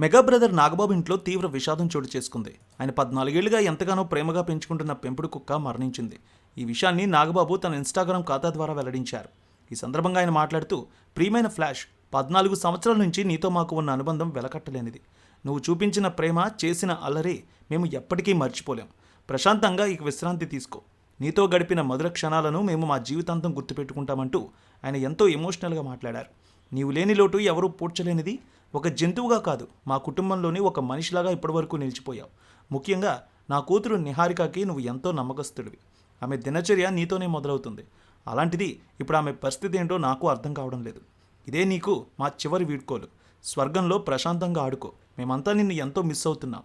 Mega brother Nagababu ఇంట్లో తీవ్ర విషాదం చోటు చేసుకుంది. ఆయన పద్నాలుగేళ్ళుగా ఎంతగానో ప్రేమగా పెంచుకుంటున్న పెంపుడు కుక్క మరణించింది. ఈ విషయాన్ని నాగబాబు తన ఇన్స్టాగ్రామ్ ఖాతా ద్వారా వెల్లడించారు. ఈ సందర్భంగా ఆయన మాట్లాడుతూ ప్రియమైన ఫ్లాష్ పద్నాలుగు సంవత్సరాల నుంచి నీతో మాకు ఉన్న అనుబంధం వెలకట్టలేనిది. నువ్వు చూపించిన ప్రేమ చేసిన అల్లరి మేము ఎప్పటికీ మర్చిపోలేం. ప్రశాంతంగా ఇక విశ్రాంతి తీసుకో. నీతో గడిపిన మధుర క్షణాలను మేము మా జీవితాంతం గుర్తుపెట్టుకుంటామంటూ ఆయన ఎంతో ఎమోషనల్గా మాట్లాడారు. నీవు లేని లోటు ఎవరూ పూడ్చలేనిది. ఒక జంతువుగా కాదు మా కుటుంబంలోని ఒక మనిషిలాగా ఇప్పటివరకు నిలిచిపోయావు. ముఖ్యంగా నా కూతురు నిహారికకి నువ్వు ఎంతో నమ్మకస్తుడివి. ఆమె దినచర్య నీతోనే మొదలవుతుంది. అలాంటిది ఇప్పుడు ఆమె పరిస్థితి ఏంటో నాకు అర్థం కావడం లేదు. ఇదే నీకు మా చివరి వీడ్కోలు. స్వర్గంలో ప్రశాంతంగా ఆడుకో. మేమంతా నిన్ను ఎంతో మిస్ అవుతున్నాం.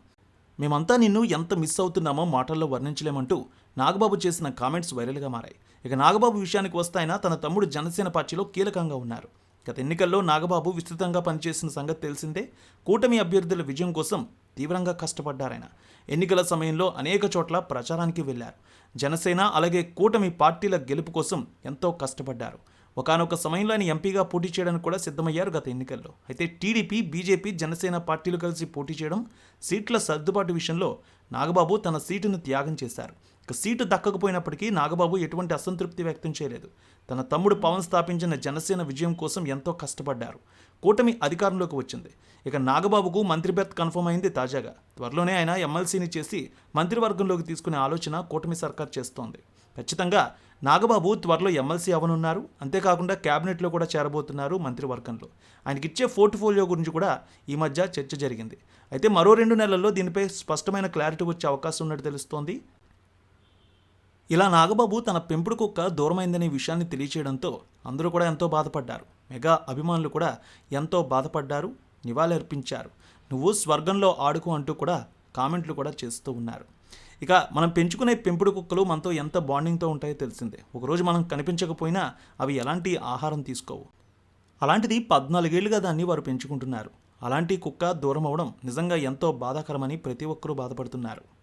మేమంతా నిన్ను ఎంత మిస్ అవుతున్నామో మాటల్లో వర్ణించలేమంటూ నాగబాబు చేసిన కామెంట్స్ వైరల్గా మారాయి. ఇక నాగబాబు విషయానికి వస్తాయినా తన తమ్ముడు జనసేన పార్టీలో కీలకంగా ఉన్నారు. గత ఎన్నికల్లో నాగబాబు విస్తృతంగా పనిచేసిన సంగతి తెలిసిందే. కూటమి అభ్యర్థుల విజయం కోసం తీవ్రంగా కష్టపడ్డారాయన. ఎన్నికల సమయంలో అనేక చోట్ల ప్రచారానికి వెళ్ళారు జనసేన అలాగే కూటమి పార్టీల గెలుపు కోసం ఎంతో కష్టపడ్డారు. ఒకనొక సమయంలో ఆయన ఎంపీగా పోటీ చేయడానికి కూడా సిద్ధమయ్యారు గత ఎన్నికల్లో. అయితే టీడీపీ బీజేపీ జనసేన పార్టీలు కలిసి పోటీ చేయడం సీట్ల సర్దుబాటు విషయంలో నాగబాబు తన సీటును త్యాగం చేశారు. ఇక సీటు దక్కకపోయినప్పటికీ నాగబాబు ఎటువంటి అసంతృప్తి వ్యక్తం చేయలేదు. తన తమ్ముడు పవన్ స్థాపించిన జనసేన విజయం కోసం ఎంతో కష్టపడ్డారు. కూటమి అధికారంలోకి వచ్చింది. ఇక నాగబాబుకు మంత్రి బెర్త్ కన్ఫర్మ్ అయింది తాజాగా. త్వరలోనే ఆయన ఎమ్మెల్సీని చేసి మంత్రివర్గంలోకి తీసుకునే ఆలోచన కూటమి సర్కార్ చేస్తోంది. ఖచ్చితంగా నాగబాబు త్వరలో ఎమ్మెల్సీ అవనున్నారు. అంతేకాకుండా క్యాబినెట్లో కూడా చేరబోతున్నారు మంత్రివర్గంలో. ఆయనకిచ్చే పోర్ట్ఫోలియో గురించి కూడా ఈ మధ్య చర్చ జరిగింది. అయితే మరో రెండు నెలల్లో దీనిపై స్పష్టమైన క్లారిటీ వచ్చే అవకాశం ఉన్నట్టు తెలుస్తోంది. ఇలా నాగబాబు తన పెంపుడు కుక్క దూరమైందనే విషయాన్ని తెలియచేయడంతో అందరూ కూడా ఎంతో బాధపడ్డారు. మెగా అభిమానులు కూడా ఎంతో బాధపడ్డారు నివాళులర్పించారు. నువ్వు స్వర్గంలో ఆడుకు అంటూ కూడా కామెంట్లు కూడా చేస్తూ ఉన్నారు. ఇక మనం పెంచుకునే పెంపుడు కుక్కలు మనతో ఎంత బాండింగ్తో ఉంటాయో తెలిసిందే. ఒకరోజు మనం కనిపించకపోయినా అవి ఎలాంటి ఆహారం తీసుకోవు. అలాంటిది పద్నాలుగేళ్ళుగా దాన్ని వారు పెంచుకుంటున్నారు. అలాంటి కుక్క దూరం అవడం నిజంగా ఎంతో బాధాకరమని ప్రతి ఒక్కరూ బాధపడుతున్నారు.